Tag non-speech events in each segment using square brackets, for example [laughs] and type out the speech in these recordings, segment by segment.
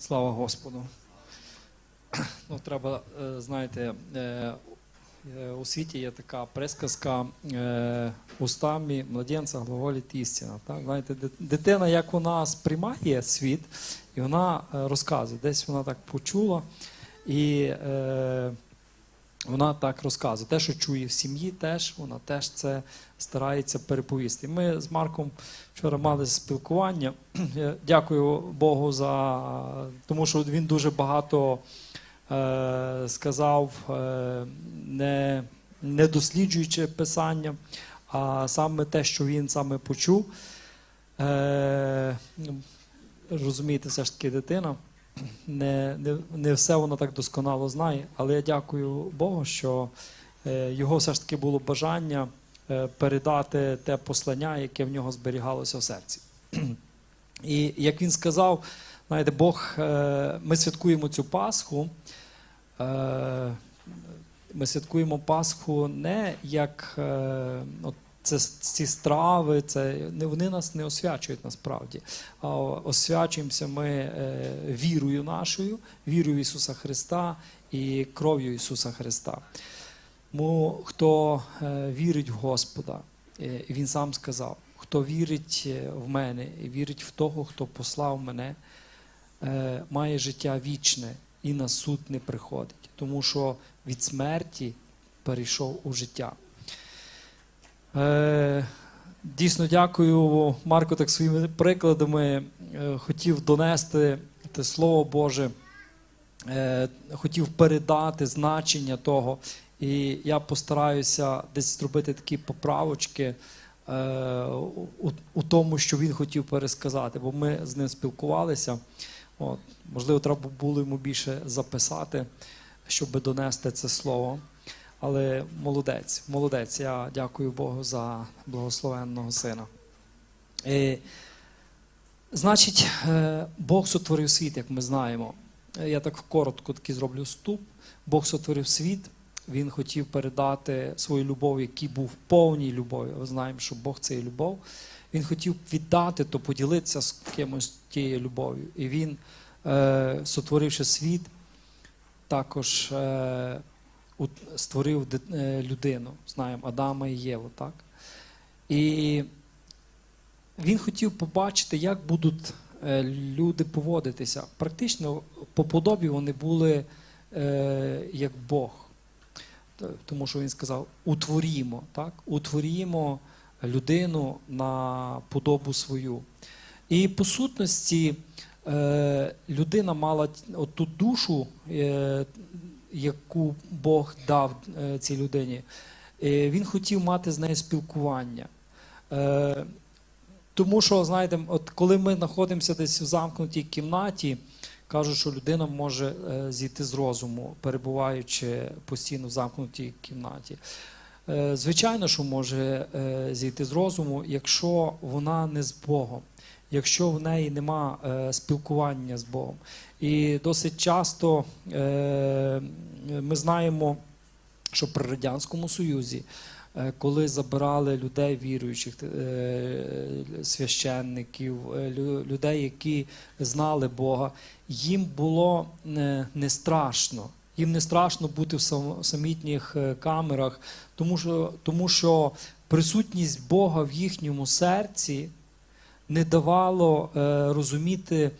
Слава Господу. Ну, треба, е, знаєте, е, е, у світі є така присказка устами младенця глаголить істина. Так? Знаєте, дитина, як вона сприймає світ, і вона розказує. Десь вона так почула, і вона так розказує. Те, що чує в сім'ї, теж вона теж це старається переповісти. Ми з Марком вчора мали спілкування. [clears throat] Дякую Богу за тому, що він дуже багато е, сказав, е, не, не досліджуючи писання, а саме те, що він саме почув. Е, розумієте, все ж таки дитина. Не, не, не все вона так досконало знає, але я дякую Богу, що е, його все ж таки було бажання е, передати те послання, яке в нього зберігалося в серці. І як він сказав, знаєте, Бог, е, ми святкуємо цю Пасху. Ми святкуємо Пасху не як от це ці страви, це не вони нас не освячують насправді. А освячуємося ми е, вірою нашою, вірою Ісуса Христа і кров'ю Ісуса Христа. Тому хто е, вірить в Господа, е, Він сам сказав, хто вірить в мене і вірить в того, хто послав мене, має життя вічне і на суд не приходить, тому що від смерті перейшов у життя. Е, Дійсно дякую Марку так своїми прикладами. е, Хотів донести те Слово Боже, е, хотів передати значення того. І я постараюся десь зробити такі поправочки у тому, що він хотів пересказати, бо ми з ним спілкувалися. От, можливо, треба було йому більше записати, щоб донести це слово. Але молодець, молодець. Я дякую Богу за благословенного сина. Е, значить, е, Бог сотворив світ, як ми знаємо. Е, Я так коротко такий зроблю ступ. Бог сотворив світ. Він хотів передати свою любов, який був повній любові. Ми знаємо, що Бог це є любов. Він хотів віддати, то поділитися з кимось тією любов'ю. І він, сотворивши світ, також створив е, людину, знаємо, Адама і Єву, так? І він хотів побачити, як будуть е, люди поводитися. Практично по подобі вони були е, як Бог. Тому що він сказав: утворімо, так? утворімо людину на подобу свою. І по сутності людина мала ту душу, яку Бог дав е, цій людині. Е, він хотів мати з нею спілкування. Е, тому що, знаєте, от коли ми знаходимося десь в замкнутій кімнаті, кажуть, що людина може зійти з розуму, перебуваючи постійно в замкнутій кімнаті. Звичайно, що може зійти з розуму, якщо вона не з Богом, якщо в неї нема е, спілкування з Богом. І досить часто е, ми знаємо, що при Радянському Союзі, е, коли забирали людей віруючих, священників, людей, які знали Бога, їм було не, страшно. Їм не страшно бути в сам- самітніх камерах, тому що, тому що присутність Бога в їхньому серці не давало е, розуміти,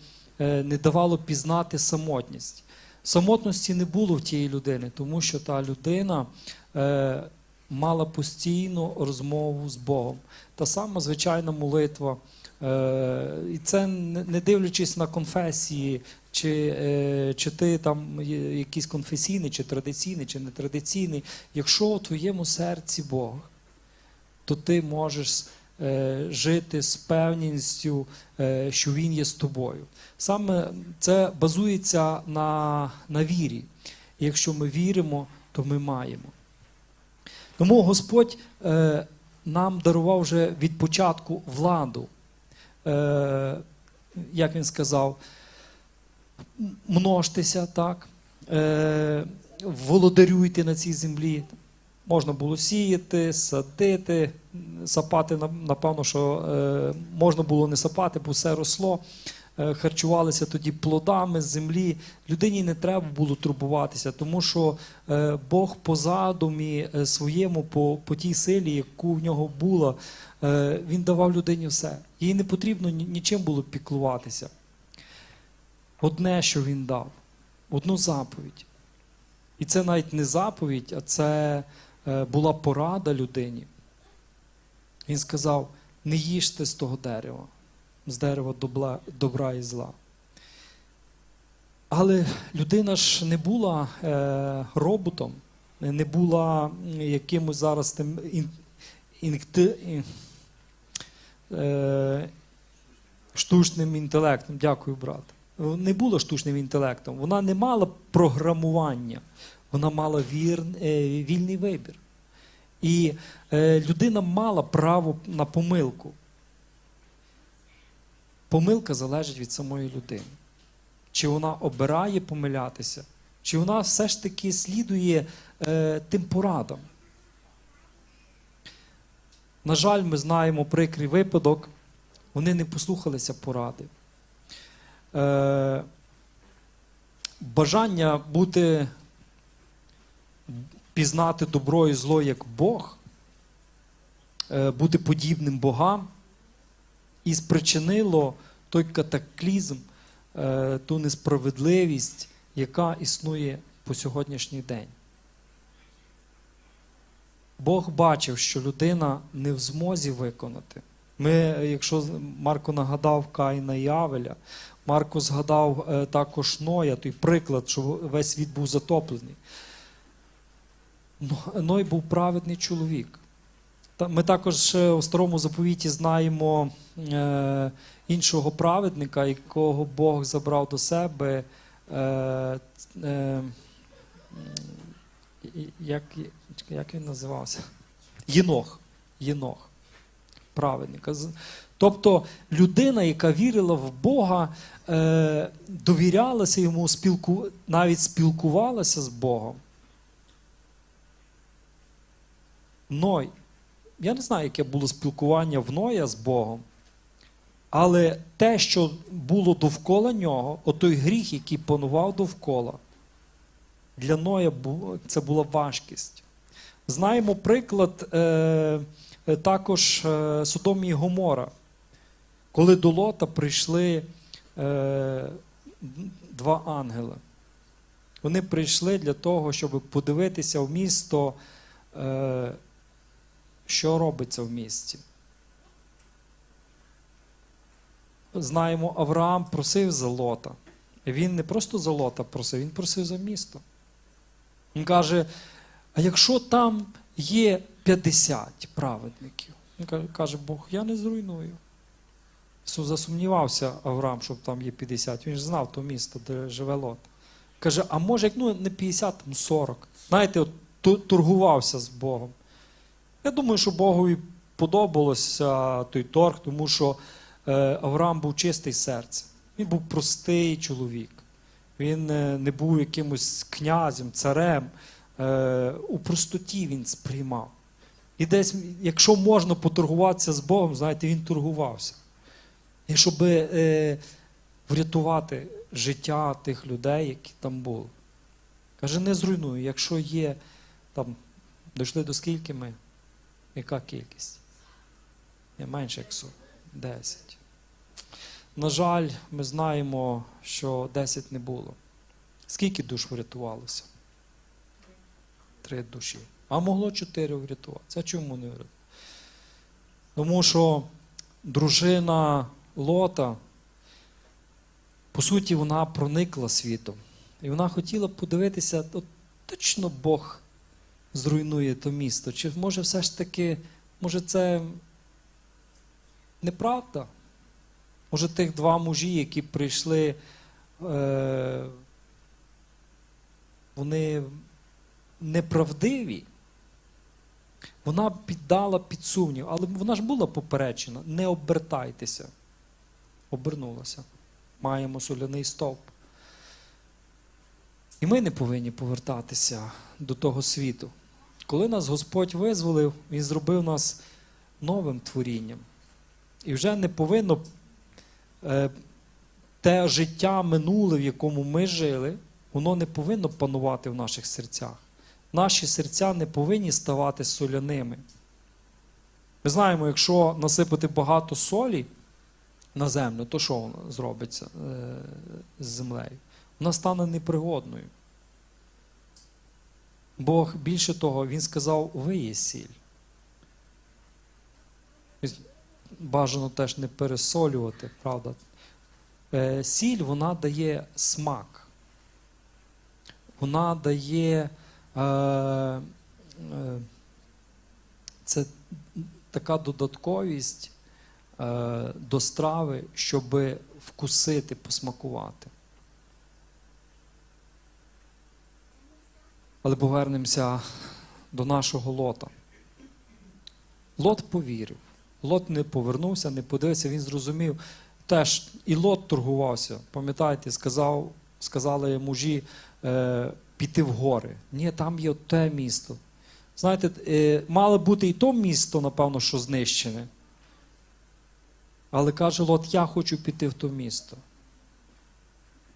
е, не давало пізнати самотність. Самотності не було в тієї людини, тому що та людина е, мала постійну розмову з Богом. Та сама звичайна молитва. І це не дивлячись на конфесії, чи, чи ти там якийсь конфесійний, чи традиційний, чи нетрадиційний. Якщо у твоєму серці Бог, то ти можеш жити з певністю, е, що Він є з тобою. Саме це базується на, на вірі. Якщо ми віримо, то ми маємо. Тому Господь е, нам дарував вже від початку владу. Е, як він сказав, множтеся, так, е, володарюйте на цій землі. Можна було сіяти, садити, сапати, напевно, що е, можна було не сапати, бо все росло. е, харчувалися тоді плодами землі. Людині не треба було турбуватися, тому що е, Бог по задумі своєму, по, по тій силі, яку в нього була, він давав людині все. Їй не потрібно нічим було піклуватися. Одне, що він дав, одну заповідь. І це навіть не заповідь, а це була порада людині. Він сказав: не їжте з того дерева, з дерева добра, добра і зла. Але людина ж не була е, роботом, не була якимось зараз тим ін, інкти- ін- е, штучним інтелектом. Дякую, брат. Не була штучним інтелектом. Вона не мала програмування, вона мала вір, е, вільний вибір. І е, людина мала право на помилку. Помилка залежить від самої людини. Чи вона обирає помилятися, чи вона все ж таки слідує е, тим порадам. На жаль, ми знаємо прикрий випадок, вони не послухалися поради. Е, бажання бути пізнати добро і зло як Бог, е, бути подібним богам, і спричинило той катаклізм, е, ту несправедливість, яка існує по сьогоднішній день. Бог бачив, що людина не в змозі виконати. Ми, якщо Марко нагадав Каїна і Авеля, Марко згадав е, також Ноя, той приклад, що весь світ був затоплений. Но- Ной був праведний чоловік. Ми також у старому заповіті знаємо е, іншого праведника, якого Бог забрав до себе. Е, е, як, як він називався? Єнох. Єнох. Праведника. Тобто людина, яка вірила в Бога, довірялася йому, навіть спілкувалася з Богом. Ной. Я не знаю, яке було спілкування в Ноя з Богом. Але те, що було довкола нього, отой гріх, який панував довкола, для Ноя це була важкість. Знаємо приклад е, е, також е, Содомі і Гомора, коли до Лота прийшли е, два ангели. Вони прийшли для того, щоб подивитися в місто, е, що робиться в місті. Знаємо, Авраам просив за Лота. І Він не просто за Лота просив, він просив за місто. Він каже: а якщо там є 50 праведників, він каже- Бог, я не зруйную. Су- Засумнівався Авраам, щоб там є 50. Він ж знав то місто, де живе Лот. Каже, а може, як ну, не 50, там 40. Знаєте, от, торгувався з Богом. Я думаю, що Богові подобалося той торг, тому що е, Авраам був чистий серце. Він був простий чоловік. Він е, не був якимось князем, царем. Е, у простоті він сприймав. І десь, якщо можна поторгуватися з Богом, знаєте, він торгувався. І щоб е, врятувати життя тих людей, які там були. Каже, не зруйную, якщо є там, дійшли до скільки ми? Яка кількість? Є менше як 40. 10. На жаль, ми знаємо, що 10 не було. Скільки душ врятувалося? Три душі. А могло чотири врятуватися. Чому не врятувалося? Тому що дружина Лота, по суті, вона проникла світом. І вона хотіла подивитися, от точно Бог зруйнує то місто. Чи може все ж таки, може це неправда? Може, тих два мужі, які прийшли, е, вони неправдиві? Вона піддала під сумнів, але вона ж була попереджена. Не обертайтеся. Обернулася. Маємо соляний стовп. І ми не повинні повертатися до того світу. Коли нас Господь визволив, Він зробив нас новим творінням. І вже не повинно е, те життя минуле, в якому ми жили, воно не повинно панувати в наших серцях. Наші серця не повинні ставати соляними. Ми знаємо, якщо насипати багато солі на землю, то що воно зробиться е, з землею? Вона стане непригодною. Бог більше того, Він сказав, ви є сіль. Бажано теж не пересолювати, правда. Е, Сіль вона дає смак. Вона дає е, е, це така додатковість е, до страви, щоб вкусити, посмакувати. Але повернемося до нашого лота. Лот повірив. Лот не повернувся, не подивився, він зрозумів. Теж і Лот торгувався. Пам'ятаєте, сказав, сказали мужі е, піти в гори. Ні, там є те місто. Знаєте, е, мало бути і то місто, напевно, що знищене. Але каже Лот, я хочу піти в то місто.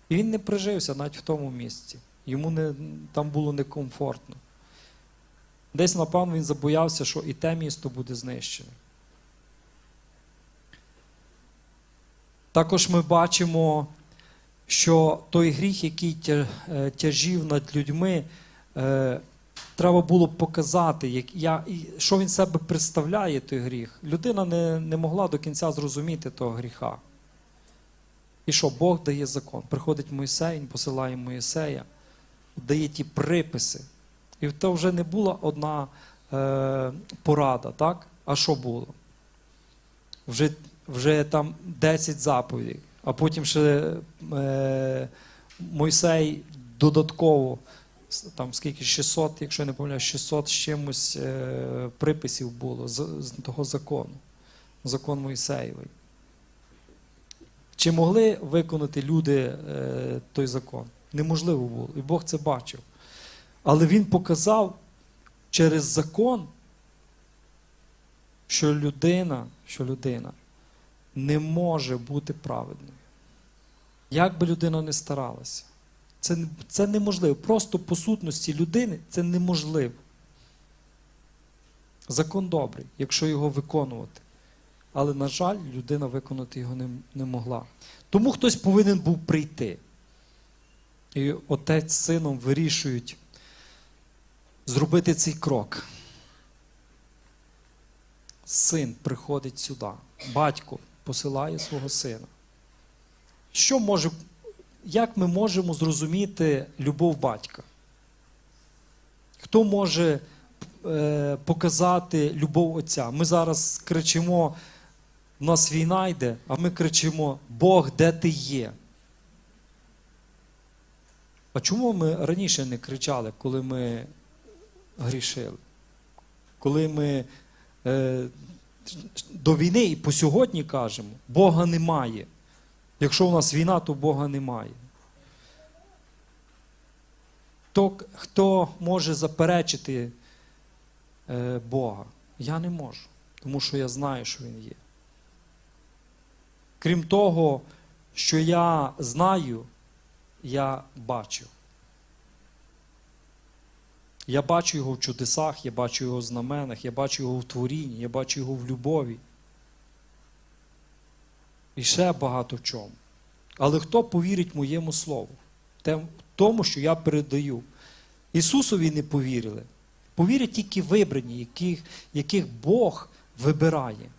І він не прижився навіть в тому місці. Йому не, там було некомфортно. Десь, напевно, він забоявся, що і те місто буде знищене. Також ми бачимо, що той гріх, який е, тяжів над людьми, е, треба було показати, як, я, що він себе представляє, той гріх. Людина не, не могла до кінця зрозуміти того гріха. І що Бог дає закон. Приходить Мойсей, він посилає Моїсея, дає ті приписи. І то вже не була одна е, порада, так? А що було? Вже, вже там 10 заповідей, а потім ще е, Мойсей додатково, там скільки 600, якщо я не помиляю, 600 з чимось е, приписів було з, з того закону, закон Мойсеєвий. Чи могли виконати люди е, той закон? Неможливо було. І Бог це бачив. Але Він показав через закон, що людина, що людина не може бути праведною. Як би людина не старалася. Це, це неможливо. Просто по сутності людини це неможливо. Закон добрий, якщо його виконувати. Але, на жаль, людина виконати його не, не могла. Тому хтось повинен був прийти. І отець з сином вирішують зробити цей крок. Син приходить сюди. Батько посилає свого сина. Що може, як ми можемо зрозуміти любов батька? Хто може е, показати любов отця? Ми зараз кричимо, в нас війна йде, а ми кричимо: Бог, де ти є? А чому ми раніше не кричали, коли ми грішили? Коли ми е, до війни і по сьогодні кажемо, Бога немає. Якщо у нас війна, то Бога немає. То, хто може заперечити е, Бога? Я не можу, тому що я знаю, що Він є. Крім того, що я знаю, я бачу. Я бачу його в чудесах, я бачу його в знаменах, я бачу його в творінні, я бачу його в любові. І ще багато в чому. Але хто повірить моєму слову? Тем- Тому, що я передаю. Ісусові не повірили. Повірять тільки вибрані, яких, яких Бог вибирає.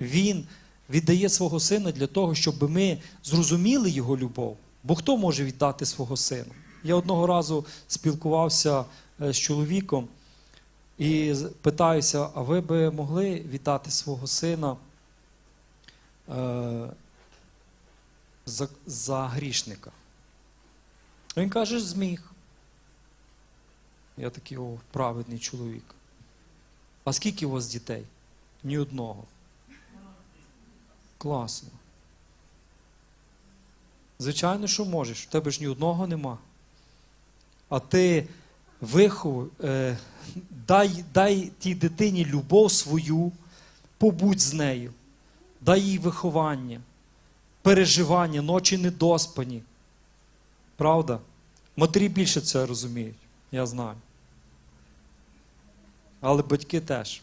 Він віддає свого сина для того, щоб ми зрозуміли його любов. Бо хто може віддати свого сина? Я одного разу спілкувався е, з чоловіком і питаюся, а ви би могли віддати свого сина е, за, за грішника? Він каже, зміг. Я такий о, праведний чоловік. А скільки у вас дітей? Ні одного. Класно. Звичайно, що можеш. У тебе ж ні одного нема. А ти вихов, е, дай, дай тій дитині любов свою, побудь з нею. дай їй виховання, переживання, ночі недоспані. Правда? Матері більше це розуміють, я знаю. Але батьки теж.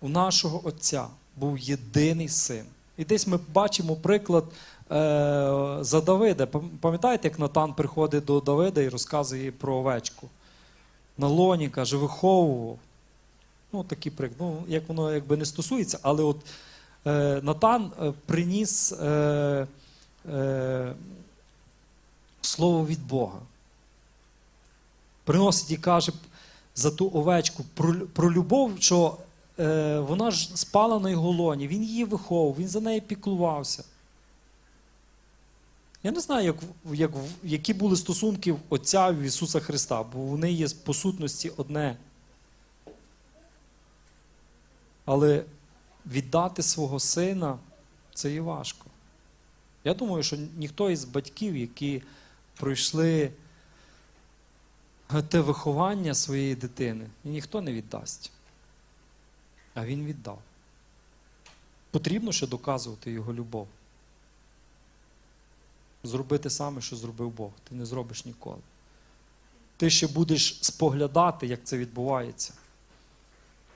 У нашого Отця був єдиний син. І десь ми бачимо приклад е, за Давида. Пам'ятаєте, як Натан приходить до Давида і розказує про овечку? На лоні, каже, виховував. Ну, такий приклад. Ну, як воно якби не стосується, але от е, Натан е, приніс е, е, слово від Бога. Приносить і каже за ту овечку про, про любов, що вона ж спала на його лоні, він її виховував, він за нею піклувався. Я не знаю, як, як, які були стосунки Отця в Ісуса Христа, бо вони є по сутності одне. Але віддати свого сина це є важко. Я думаю, що ніхто із батьків, які пройшли те виховання своєї дитини, ніхто не віддасть. А він віддав. Потрібно ще доказувати його любов. Зробити саме, що зробив Бог. Ти не зробиш ніколи. Ти ще будеш споглядати, як це відбувається.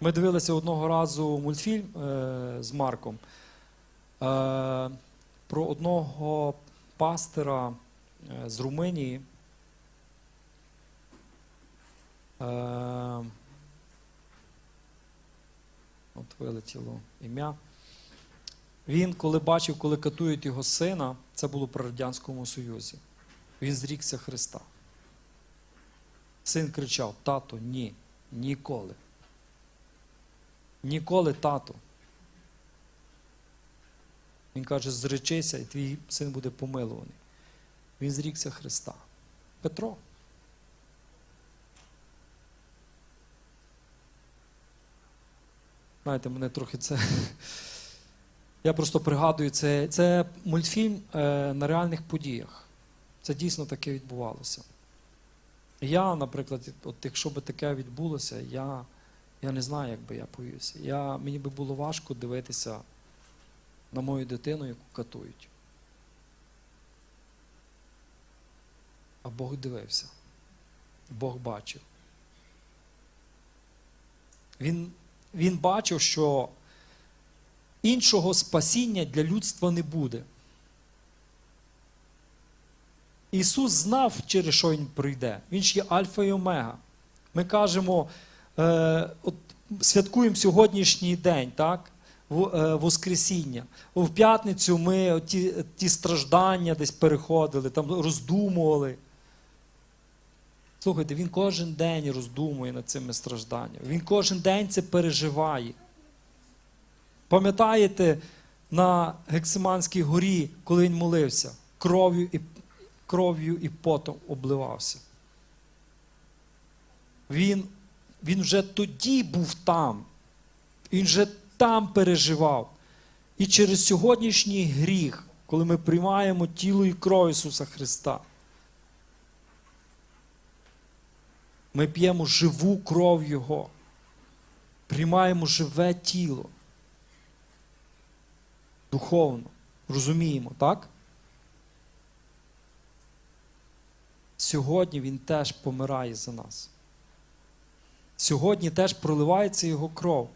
Ми дивилися одного разу мультфільм е, з Марком е, про одного пастира е, з Румунії. Е, от вилетіло ім'я. Він, коли бачив, коли катують його сина, це було при Радянському Союзі. Він зрікся Христа. Син кричав: Тато, ні, ніколи. Ніколи тато. Він каже, зречися, і твій син буде помилуваний. Він зрікся Христа. Петро. Знаєте, мене трохи це. [laughs] Я просто пригадую, це, це мультфільм е, на реальних подіях. Це дійсно таке відбувалося. Я, наприклад, от якщо би таке відбулося, я, я не знаю, як би я повівся. Я, мені би було важко дивитися на мою дитину, яку катують. А Бог дивився. Бог бачив. Він, він бачив, що іншого спасіння для людства не буде. Ісус знав, через що Він прийде. Він ж є Альфа і Омега. Ми кажемо, е, от святкуємо сьогоднішній день, так? В- е, Воскресіння. В п'ятницю ми ті, ті страждання десь переходили, там роздумували. Слухайте, він кожен день роздумує над цими стражданнями. Він кожен день це переживає. Пам'ятаєте на Гексиманській горі, коли він молився, кров'ю і, кров'ю і потом обливався. Він, він вже тоді був там. Він вже там переживав. І через сьогоднішній гріх, коли ми приймаємо тіло і кров Ісуса Христа, ми п'ємо живу кров Його, приймаємо живе тіло. Духовно. Розуміємо, так? Сьогодні Він теж помирає за нас. Сьогодні теж проливається Його кров,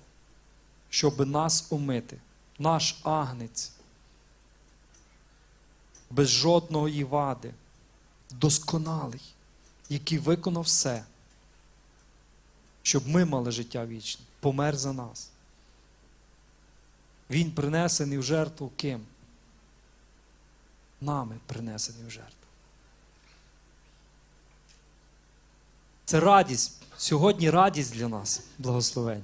щоб нас омити. Наш агнець. Без жодної вади. Досконалий, який виконав все, щоб ми мали життя вічне, помер за нас. Він принесений в жертву ким? Нами принесений в жертву. Це радість. Сьогодні радість для нас, благословень.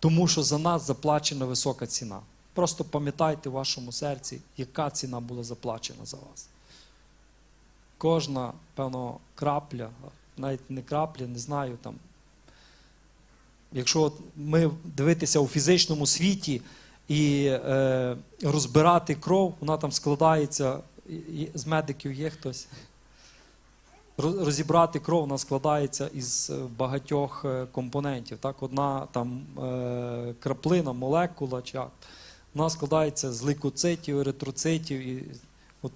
Тому що за нас заплачена висока ціна. Просто пам'ятайте в вашому серці, яка ціна була заплачена за вас. Кожна, певно, крапля, навіть не крапля, не знаю там. Якщо ми дивитися у фізичному світі і е, розбирати кров, вона там складається, з медиків є хтось. розібрати кров, вона складається із багатьох е, компонентів. Так, одна там е, краплина, молекула, чи вона складається з лейкоцитів, еритроцитів. І, от,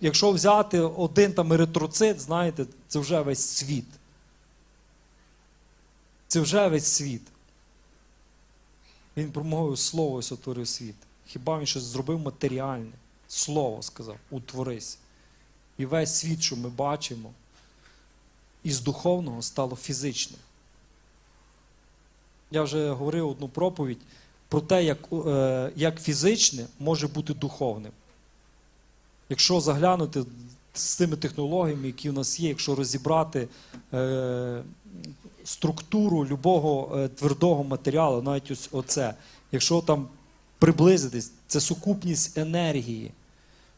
якщо взяти один там еритроцит, знаєте, це вже весь світ. Це вже весь світ. Він промовив слово і сотворив світ. Хіба він щось зробив матеріальне? Слово сказав, утворись. І весь світ, що ми бачимо, із духовного стало фізичним. Я вже говорив одну проповідь про те, як, е, як фізичне може бути духовним. Якщо заглянути з тими технологіями, які в нас є, якщо розібрати е, структуру любого е, твердого матеріалу, навіть ось оце, якщо там приблизитись, це сукупність енергії,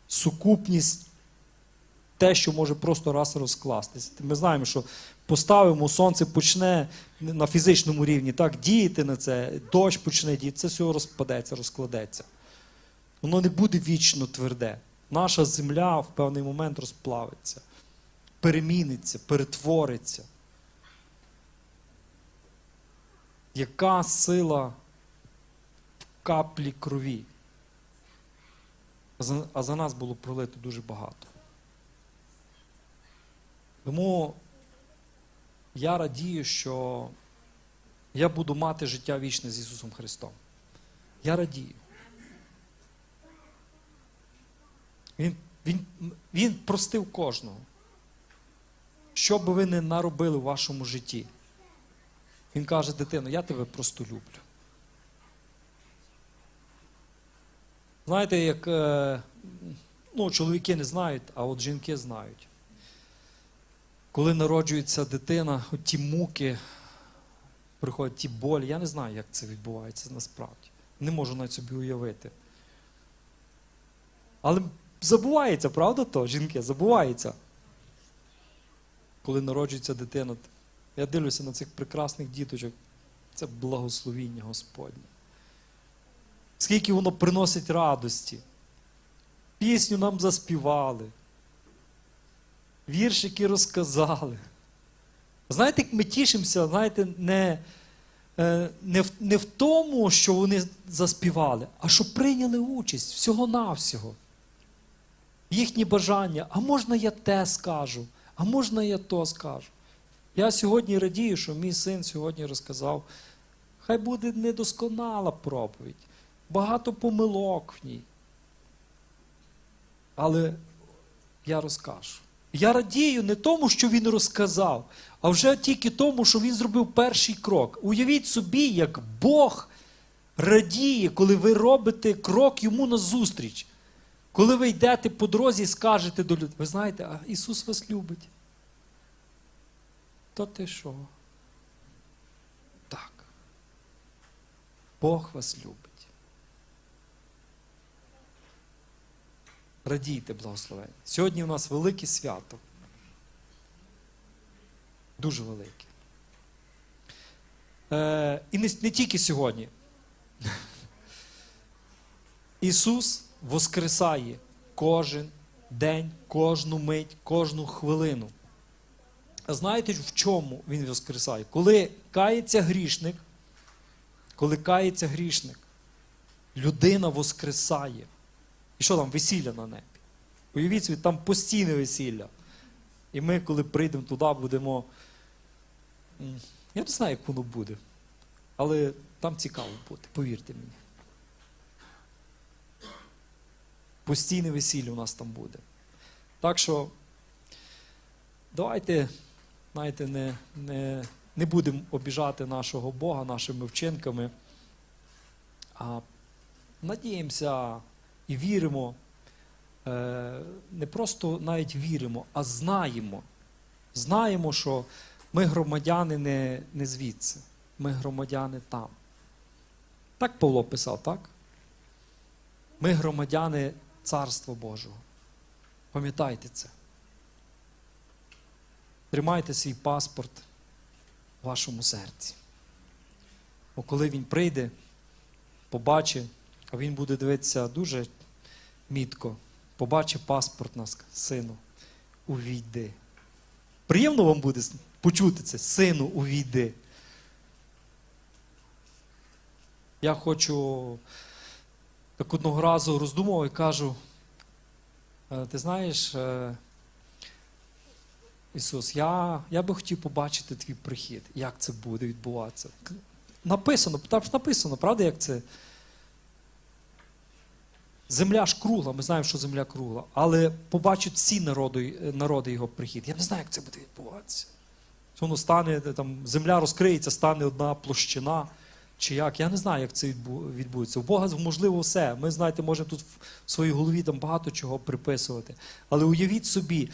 сукупність те, що може просто раз розкластись. Ми знаємо, що поставимо, сонце почне на фізичному рівні так діяти на це, дощ почне діяти, це все розпадеться, розкладеться. Воно не буде вічно тверде. Наша земля в певний момент розплавиться, переміниться, перетвориться. Яка сила в каплі крові? А за, нас було пролито дуже багато. Тому я радію, що я буду мати життя вічне з Ісусом Христом. Я радію. Він, він, він простив кожного. Що би ви не наробили в вашому житті. Він каже, дитино, я тебе просто люблю. Знаєте, як е, ну, чоловіки не знають, а от жінки знають. Коли народжується дитина, от ті муки, приходять ті болі, я не знаю, як це відбувається насправді. Не можу навіть собі уявити. Але забувається, правда то, жінки, забувається. Коли народжується дитина. Я дивлюся на цих прекрасних діточок. Це благословіння Господнє. Скільки воно приносить радості. Пісню нам заспівали. Віршики розказали. Знаєте, як ми тішимося, знаєте, не, е, не, в, не в тому, що вони заспівали, а що прийняли участь всього-навсього. Їхні бажання, а можна я те скажу, а можна я то скажу. Я сьогодні радію, що мій син сьогодні розказав, хай буде недосконала проповідь, багато помилок в ній. Але я розкажу. Я радію не тому, що він розказав, а вже тільки тому, що він зробив перший крок. Уявіть собі, як Бог радіє, коли ви робите крок йому назустріч. Коли ви йдете по дорозі і скажете до людей, ви знаєте, а Ісус вас любить. То ти що? Так. Бог вас любить. Радійте, благословення. Сьогодні у нас велике свято. Дуже велике. Е, і не, не тільки сьогодні. [laughs] Ісус воскресає кожен день, кожну мить, кожну хвилину. А знаєте, в чому Він воскресає? Коли кається грішник, коли кається грішник, людина воскресає. І що там, весілля на небі? Уявіть собі, там постійне весілля. І ми, коли прийдемо туди, будемо. Я не знаю, як воно буде. Але там цікаво буде, повірте мені. Постійне весілля у нас там буде. Так що давайте, знаєте, не, не, не будемо обіжати нашого Бога нашими вчинками, а надіємося і віримо. Е, Не просто навіть віримо, а знаємо. Знаємо, що ми громадяни не, не звідси, ми громадяни там. Так Павло писав, так? Ми громадяни Царства Божого. Пам'ятайте це. Тримайте свій паспорт в вашому серці. Бо коли він прийде, побачить, а він буде дивитися дуже мітко, побачить паспорт нас, сину, увійди. Приємно вам буде почути це, сину, увійди. Я хочу так одного разу роздумував і кажу, «Е, ти знаєш, е, Ісус, я, я би хотів побачити твій прихід, як це буде відбуватися. Написано, там ж написано, правда, як це? Земля ж кругла, ми знаємо, що земля кругла, але побачать всі народи, народи його прихід. Я не знаю, як це буде відбуватися. Воно стане, там, земля розкриється, стане одна площина. Чи як? Я не знаю, як це відбудеться. У Бога можливо все. Ми, знаєте, можемо тут в своїй голові там багато чого приписувати. Але уявіть собі,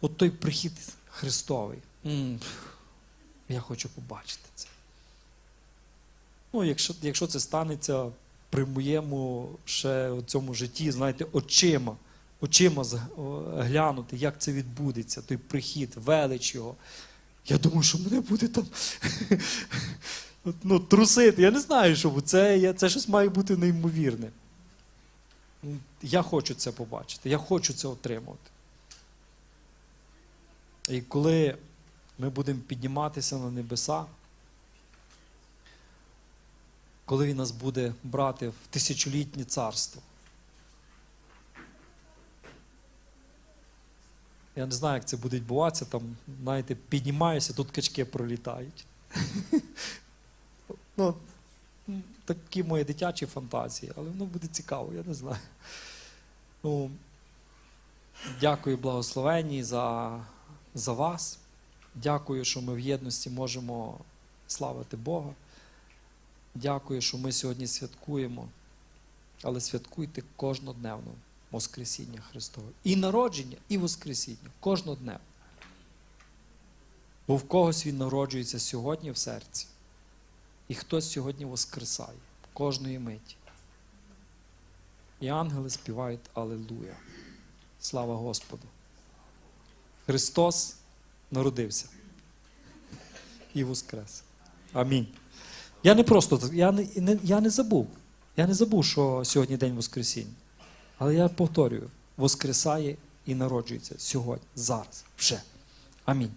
от той прихід Христовий. Я хочу побачити це. Ну, якщо, якщо це станеться при моєму ще цьому житті, знаєте, очима, очима глянути, як це відбудеться, той прихід, велич його. Я думаю, що мене буде там ну, трусити. Я не знаю, що це, це щось має бути неймовірне. Я хочу це побачити, я хочу це отримувати. І коли ми будемо підніматися на небеса, коли він нас буде брати в тисячолітнє царство. Я не знаю, як це буде відбуватися. Там, знаєте, піднімаюся, тут качки пролітають. Ну, такі мої дитячі фантазії, але воно буде цікаво, я не знаю. Ну, дякую благословенні за, за вас. Дякую, що ми в єдності можемо славити Бога. Дякую, що ми сьогодні святкуємо, але святкуйте кожнодневно Воскресіння Христове. І народження, і Воскресіння. Кожнодневно. Бо в когось він народжується сьогодні в серці. І хтось сьогодні воскресає кожної миті. І ангели співають Алелуя. Слава Господу! Христос народився і воскрес. Амінь. Я не просто я не, не, я не забув. Я не забув, що сьогодні день Воскресіння. Але я повторюю: Воскресає і народжується сьогодні, зараз, вже. Амінь.